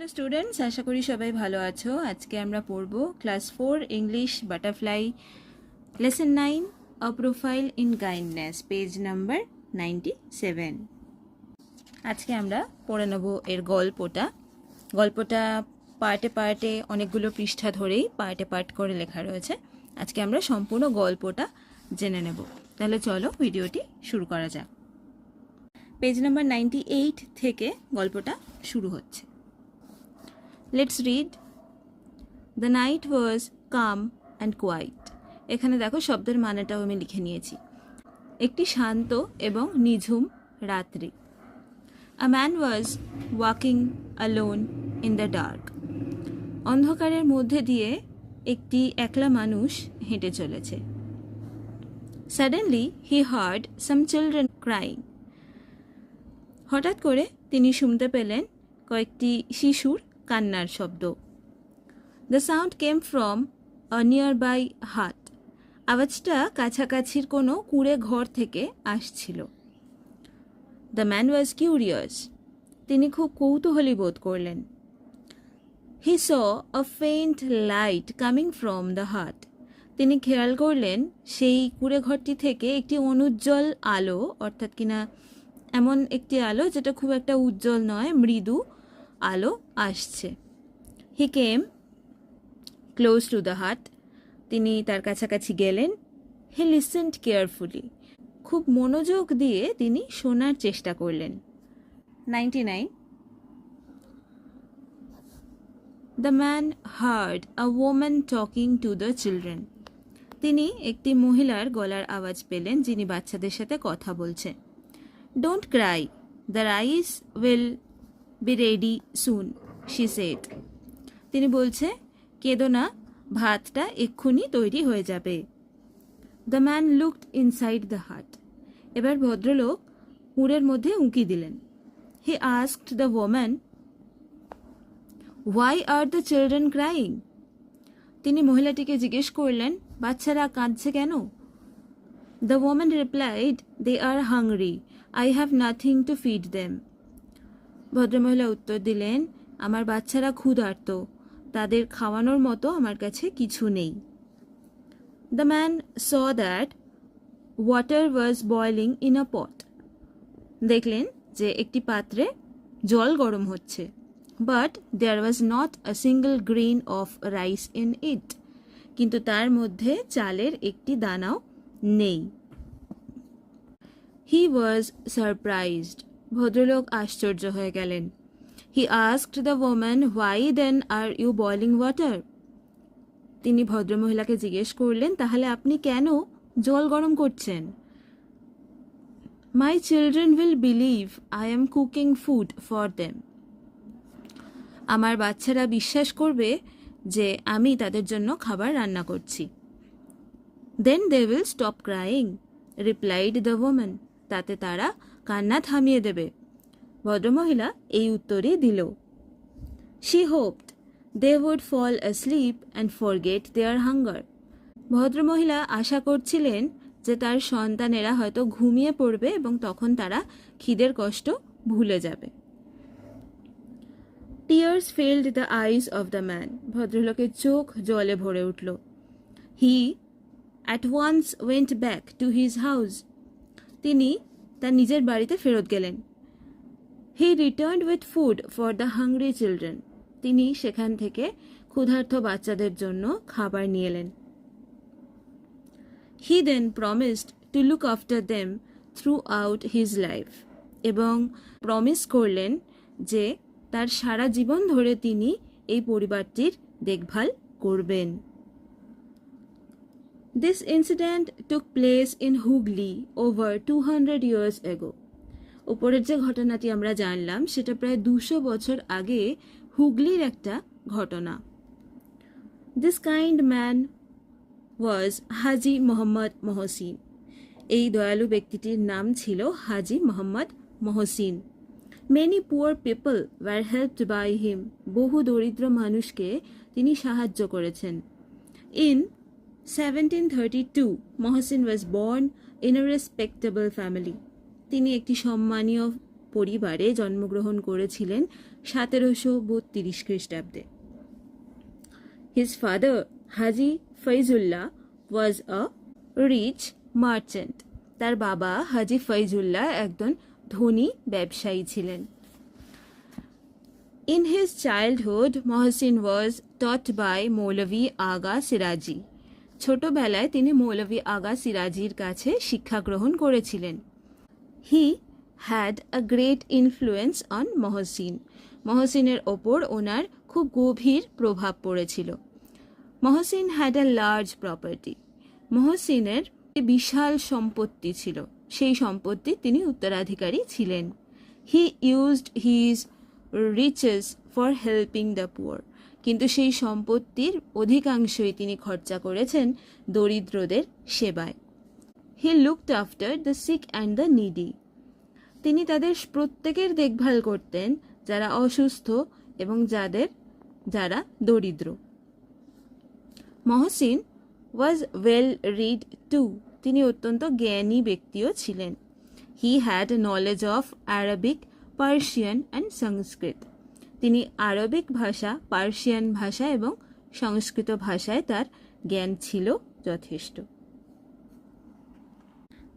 Hello students, আশা করি সবাই ভালো আছো। আজকে আমরা পড়ব class four, English, butterfly. Lesson nine, a profile in kindness, page number ninety seven. আজকে আমরা পড়ে নেব এর গল্পটা। গল্পটা পার্টে পার্টে অনেকগুলো পৃষ্ঠা ধরেই পার্টে পার্ট করে লেখা রয়েছে। আজকে আমরা সম্পূর্ণ গল্পটা জেনে নেব। তাহলে চলো ভিডিওটি শুরু করা যাক। পেজ নাম্বার নাইনটি এইট থেকে গল্পটা শুরু হচ্ছে। Let's read the night was calm and quiet এখানে দেখো শব্দের মানেটাও আমি লিখে নিয়েছি। একটি শান্ত এবং নিঝুম রাত্রি। A man was walking alone in the dark অন্ধকারের মধ্যে দিয়ে একটি একলা মানুষ হেঁটে চলেছে। Suddenly he heard some children crying হঠাৎ করে তিনি শুনতে পেলেন কয়েকটি শিশুর কান্নার শব্দ। The sound came from a nearby hut আওয়াজটা কাছাকাছির কোনো কুড়ে ঘর থেকে আসছিল। দ্য ম্যান ওয়াজ কিউরিয়াস তিনি খুব কৌতূহলী বোধ করলেন। He saw a faint light coming from the hut তিনি খেয়াল করলেন, সেই কুড়ে ঘরটি থেকে একটি অনুজ্জ্বল আলো, অর্থাৎ কিনা এমন একটি আলো যেটা খুব একটা উজ্জ্বল নয়, মৃদু আলো আসছে। He came close to the hut তিনি তার কাছাকাছি গেলেন। হি লিসেন্ট কেয়ারফুলি খুব মনোযোগ দিয়ে তিনি শোনার চেষ্টা করলেন। Ninety nine the man heard a woman talking to the children তিনি একটি মহিলার গলার আওয়াজ পেলেন, যিনি বাচ্চাদের সাথে কথা বলছে don't cry the rice will be ready soon she said তিনি বলছে, কেঁদো না, ভাতটা এক্ষুনি তৈরি হয়ে যাবে। The man looked inside the hut এবার ভদ্রলোক কুঁড়ের মধ্যে উঁকি দিলেন। He asked the woman why are the children crying তিনি মহিলাটিকে জিজ্ঞেস করলেন, বাচ্চারা কাঁদছে কেন? The woman replied they are hungry I have nothing to feed them ভদ্রমহিলা উত্তর দিলেন, আমার বাচ্চারা ক্ষুধার্ত। তাদের খাওয়ানোর মতো আমার কাছে কিছু নেই। The man saw that water was boiling in a pot দেখলেন যে একটি পাত্রে জল গরম হচ্ছে। But there was not a single grain of rice in it কিন্তু তার মধ্যে চালের একটি দানাও নেই। হি ওয়াজ সারপ্রাইজড ভদ্রলোক আশ্চর্য হয়ে গেলেন। He asked the woman why then are you boiling water তিনি ভদ্রমহিলাকে জিজ্ঞেস করলেন, তাহলে আপনি কেন জল গরম করছেন? My children will believe I am cooking food for them আমার বাচ্চারা বিশ্বাস করবে যে আমি তাদের জন্য খাবার রান্না করছি। Then they will stop crying replied the woman তাতে তারা কান্না থামিয়ে দেবে। ভদ্রমহিলা এই উত্তরই দিল। She hoped they would fall sleep and forget their hunger ভদ্রমহিলা আশা করছিলেন যে তার সন্তানেরা হয়তো ঘুমিয়ে পড়বে এবং তখন তারা খিদের কষ্ট ভুলে যাবে। Tears filled the eyes of the man ভদ্রলোকের চোখ জলে ভরে উঠল। He at once went back to his house তিনি তার নিজের বাড়িতে ফেরত গেলেন। He return with food for the hungry children তিনি সেখান থেকে ক্ষুধার্ত বাচ্চাদের জন্য খাবার নিয়ে এলেন। He then promised to look after them throughout his life এবং প্রমিস করলেন যে তার সারা জীবন ধরে তিনি এই পরিবারটির দেখভাল করবেন। Incident took place in Hooghly over two hundred years ago উপরের যে ঘটনাটি আমরা জানলাম, সেটা প্রায় দুশো বছর আগে হুগলির একটা ঘটনা। This kind man was Haji Mohammad Mohsin. এই দয়ালু ব্যক্তিটির নাম ছিল Haji Mohammad Mohsin. Many poor people were helped by him বহু দরিদ্র মানুষকে তিনি সাহায্য করেছেন। In seventeen thirty two Mohsin was born in a respectable family তিনি একটি সম্মানীয় পরিবারে জন্মগ্রহণ করেছিলেন সতেরোশো বত্রিশ খ্রিস্টাব্দে। His father Haji Faizullah was a rich merchant তার বাবা হাজি ফৈজুল্লাহ একজন ধনী ব্যবসায়ী ছিলেন। In his childhood, Mohsin was taught by Maulavi Aga Siraji. ছোটবেলায় তিনি মৌলভী আগা সিরাজির কাছে শিক্ষা গ্রহণ করেছিলেন। He had a great influence on Mohsin মহসিনের ওপর ওনার খুব গভীর প্রভাব পড়েছিল। Mohsin had a large property মহসিনের বিশাল সম্পত্তি ছিল। সেই সম্পত্তি তিনি উত্তরাধিকারী ছিলেন। He used his riches for helping the poor কিন্তু সেই সম্পত্তির অধিকাংশই তিনি খরচা করেছেন দরিদ্রদের সেবায়। He looked after the sick and the needy তিনি তাদের প্রত্যেকের দেখভাল করতেন, যারা অসুস্থ এবং যাদের, যারা দরিদ্র। Mohsin was well read too তিনি অত্যন্ত জ্ঞানী ব্যক্তিও ছিলেন। He had knowledge of Arabic Persian and Sanskrit তিনি আরবিক ভাষা, পার্সিয়ান ভাষা এবং সংস্কৃত ভাষায় তার জ্ঞান ছিল যথেষ্ট।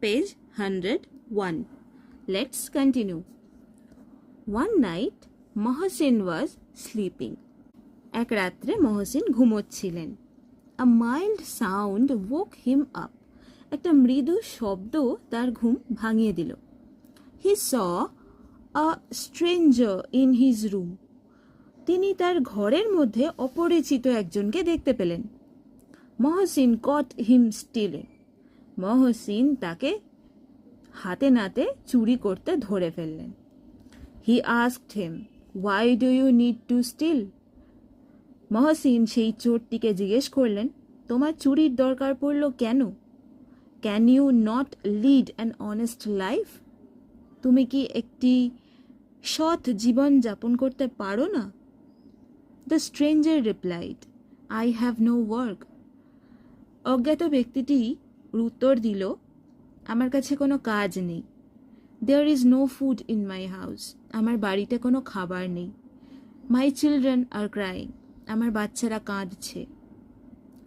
Page hundred one. Let's continue. One night Mohsin was sleeping. এক রাত্রে Mohsin ঘুমোচ্ছিলেন। A mild sound woke him up একটা মৃদু শব্দ তার ঘুম ভাঙিয়ে দিল। He a stranger in his room তিনি তার ঘরের মধ্যে অপরিচিত একজনকে দেখতে পেলেন। মহসিন কট হিম স্টিলে। মহসিন তাকে হাতে নাতে চুরি করতে ধরে ফেললেন। He asked him why do you need to steal Mohsin সেই চোরটিকে জিজ্ঞেস করলেন, তোমার চুরির দরকার পড়ল কেন? Can you not lead an honest life তুমি কি একটি সৎ জীবন যাপন করতে পারো না? The stranger replied I have no work অজ্ঞাত ব্যক্তিটি উত্তর দিল, আমার কাছে কোনো কাজ নেই। There is no food in my house আমার বাড়িতে কোনো খাবার নেই। মাই চিলড্রেন আর ক্রাইং আমার বাচ্চারা কাঁদছে।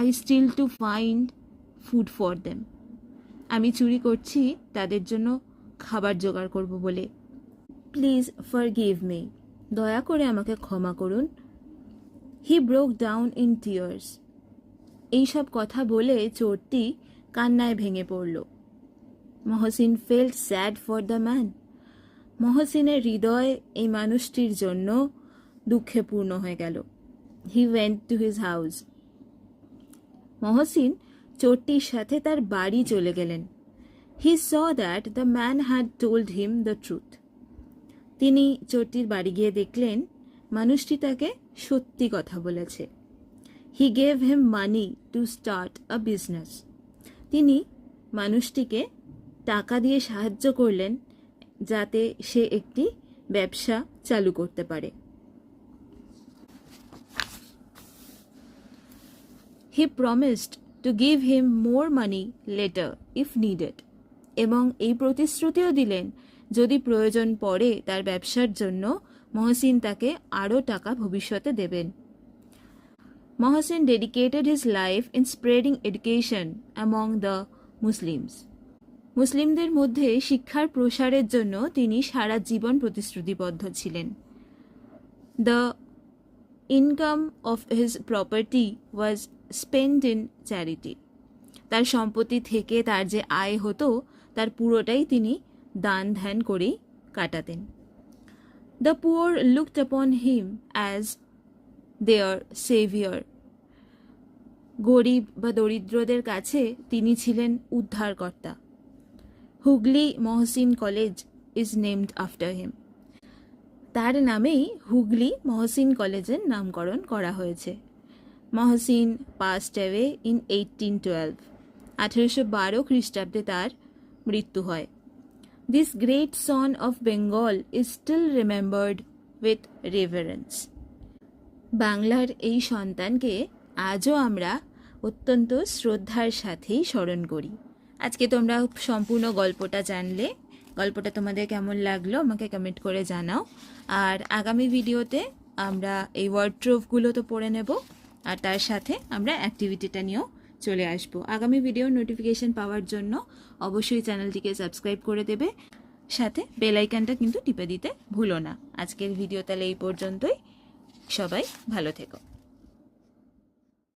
I steal to find food for them আমি চুরি করছি তাদের জন্য খাবার জোগাড় করব বলে। প্লিজ ফর গিভ মি দয়া করে আমাকে ক্ষমা করুন। He broke down in tears এইসব কথা বলে চোরটি কান্নায় ভেঙে পড়ল। Mohsin felt sad for the man মহসিনের হৃদয় এই মানুষটির জন্য দুঃখে পূর্ণ হয়ে গেল। He went to his house Mohsin চোরটির সাথে তার বাড়ি চলে গেলেন। He saw that the man had told him the truth তিনি চোরটির বাড়ি গিয়ে দেখলেন মানুষটি তাকে সত্যি কথা বলেছে। He gave him money to start a business তিনি মানুষটিকে টাকা দিয়ে সাহায্য করলেন যাতে সে একটি ব্যবসা চালু করতে পারে। He promised to give him more money later if needed এবং এই প্রতিশ্রুতিও দিলেন, যদি প্রয়োজন পড়ে তার ব্যবসার জন্য মহসিন তাকে আরও টাকা ভবিষ্যতে দেবেন। Mohsin dedicated his life in spreading education among the Muslims মুসলিমদের মধ্যে শিক্ষার প্রসারের জন্য তিনি সারা জীবন প্রতিশ্রুতিবদ্ধ ছিলেন। The income of his property was spend in charity তার সম্পত্তি থেকে তার যে আয় হতো, তার পুরোটাই তিনি দান ধ্যান করেই কাটাতেন। দ্য পুয়ার লুকড আপন হিম অ্যাজ দেয়ার সেভিয়ার গরিব বা দরিদ্রদের কাছে তিনি ছিলেন উদ্ধারকর্তা। Hooghly Mohsin College is named after him তার নামেই হুগলি মহসিন কলেজের নামকরণ করা হয়েছে। Mohsin passed away in eighteen twelve আঠেরোশো বারো খ্রিস্টাব্দে তার মৃত্যু হয়। This great son of Bengal is still remembered with reverence বাংলার এই সন্তানকে আজও আমরা অত্যন্ত শ্রদ্ধার সাথেই স্মরণ করি। আজকে তোমরা সম্পূর্ণ গল্পটা জানলে। গল্পটা তোমাদের কেমন লাগল আমাকে কমেন্ট করে জানাও। আর আগামী ভিডিওতে আমরা এই ওয়ার্ড্রোভগুলো তো পড়ে নেব। আর তার সাথে আমরা অ্যাক্টিভিটিটা নিয়েও চলে আসব। আগামী ভিডিওর নোটিফিকেশন পাওয়ার জন্য অবশ্যই চ্যানেলটিকে সাবস্ক্রাইব করে দেবে। সাথে বেলাইকানটা কিন্তু টিপে দিতে ভুলো না। আজকের ভিডিও তাহলে এই পর্যন্তই। সবাই ভালো থেকো।